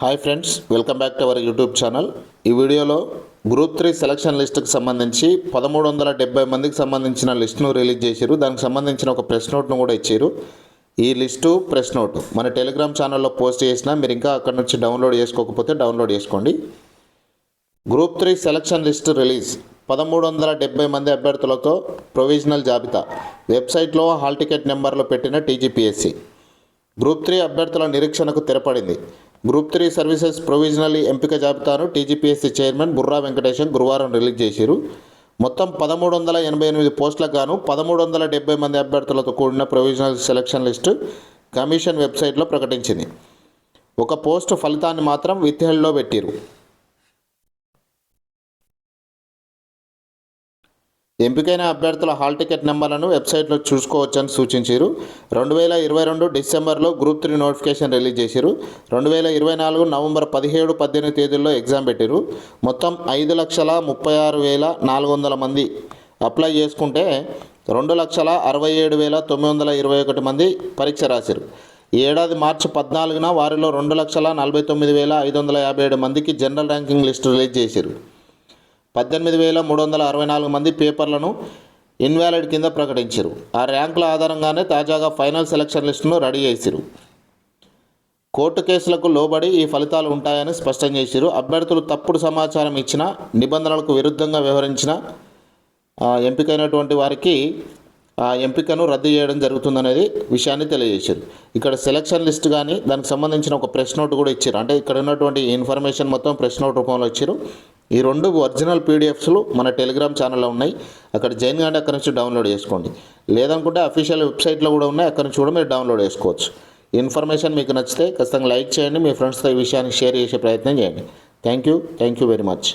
Hi friends welcome back to our YouTube channel ఈ వీడియోలో group three selection లిస్టుకు సంబంధించి పదమూడు వందల డెబ్బై మందికి సంబంధించిన లిస్టును రిలీజ్ చేశారు. దానికి సంబంధించిన ఒక ప్రెస్ నోట్ను కూడా ఇచ్చారు. ఈ లిస్టు ప్రెస్ నోట్ మన టెలిగ్రామ్ ఛానల్లో పోస్ట్ చేసినా మీరు ఇంకా అక్కడ నుంచి డౌన్లోడ్ చేసుకోకపోతే డౌన్లోడ్ చేసుకోండి. Group three selection list release పదమూడు వందల డెబ్బై మంది అభ్యర్థులతో ప్రొవిజనల్ జాబితా. వెబ్సైట్లో హాల్ టికెట్ నెంబర్లు పెట్టిన టీజీపీఎస్సీ గ్రూప్ త్రీ అభ్యర్థుల నిరీక్షణకు తెరపడింది. గ్రూప్ త్రీ సర్వీసెస్ ప్రొవిజనల్ ఎంపిక జాబితాను టీజీపీఎస్సీ చైర్మన్ బుర్రా వెంకటేశం గురువారం రిలీజ్ చేశారు. మొత్తం పదమూడు వందల ఎనభై ఎనిమిది పోస్టులకు గాను పదమూడు వందల డెబ్బై మంది అభ్యర్థులతో కూడిన ప్రొవిజనల్ సెలక్షన్ లిస్టు కమిషన్ వెబ్సైట్లో ప్రకటించింది. ఒక పోస్టు ఫలితాన్ని మాత్రం విత్హెల్డ్లో పెట్టారు. ఎంపికైన అభ్యర్థుల హాల్ టికెట్ నెంబర్లను వెబ్సైట్లో చూసుకోవచ్చని సూచించారు రెండు వేల ఇరవై రెండు డిసెంబర్లో గ్రూప్ త్రీ నోటిఫికేషన్ రిలీజ్ చేశారు రెండు వేల ఇరవై నాలుగు నవంబర్ పదిహేడు పద్దెనిమిది తేదీల్లో ఎగ్జామ్ పెట్టారు మొత్తం ఐదు లక్షల ముప్పై ఆరు వేల నాలుగు వందల మంది అప్లై చేసుకుంటే రెండు లక్షల అరవై ఏడు వేల తొమ్మిది వందల ఇరవై ఒకటి మంది పరీక్ష రాశారు ఈ ఏడాది మార్చి పద్నాలుగున వారిలో రెండు లక్షల నలభై తొమ్మిది వేల ఐదు వందల యాభై ఏడు మందికి జనరల్ ర్యాంకింగ్ లిస్టు రిలీజ్ చేశారు పద్దెనిమిది వేల మూడు వందల అరవై నాలుగు మంది పేపర్లను ఇన్వాలిడ్ కింద ప్రకటించారు ఆ ర్యాంకుల ఆధారంగానే తాజాగా ఫైనల్ సెలక్షన్ లిస్టును రెడీ చేశారు కోర్టు కేసులకు లోబడి ఈ ఫలితాలు ఉంటాయని స్పష్టం చేశారు అభ్యర్థులు తప్పుడు సమాచారం ఇచ్చిన నిబంధనలకు విరుద్ధంగా వ్యవహరించిన ఎంపికైనటువంటి వారికి ఆ ఎంపికను రద్దు చేయడం జరుగుతుందనేది విషయాన్ని తెలియజేశారు ఇక్కడ సెలక్షన్ లిస్ట్ కానీ దానికి సంబంధించిన ఒక ప్రెస్ నోట్ కూడా ఇచ్చారు అంటే ఇక్కడ ఉన్నటువంటి ఇన్ఫర్మేషన్ మొత్తం ప్రెస్ నోట్ రూపంలో ఇచ్చారు ఈ రెండు ఒరిజినల్ పీడిఎఫ్స్లు మన టెలిగ్రామ్ ఛానల్లో ఉన్నాయి. అక్కడ జైన్ కానీ అక్కడ నుంచి డౌన్లోడ్ చేసుకోండి. లేదనుకుంటే అఫీషియల్ వెబ్సైట్లో కూడా ఉన్నాయి. అక్కడ నుంచి కూడా మీరు డౌన్లోడ్ చేసుకోవచ్చు. ఇన్ఫర్మేషన్ మీకు నచ్చితే ఖచ్చితంగా లైక్ చేయండి. మీ ఫ్రెండ్స్తో ఈ విషయాన్ని షేర్ చేసే ప్రయత్నం చేయండి. Thank you. Thank you very much.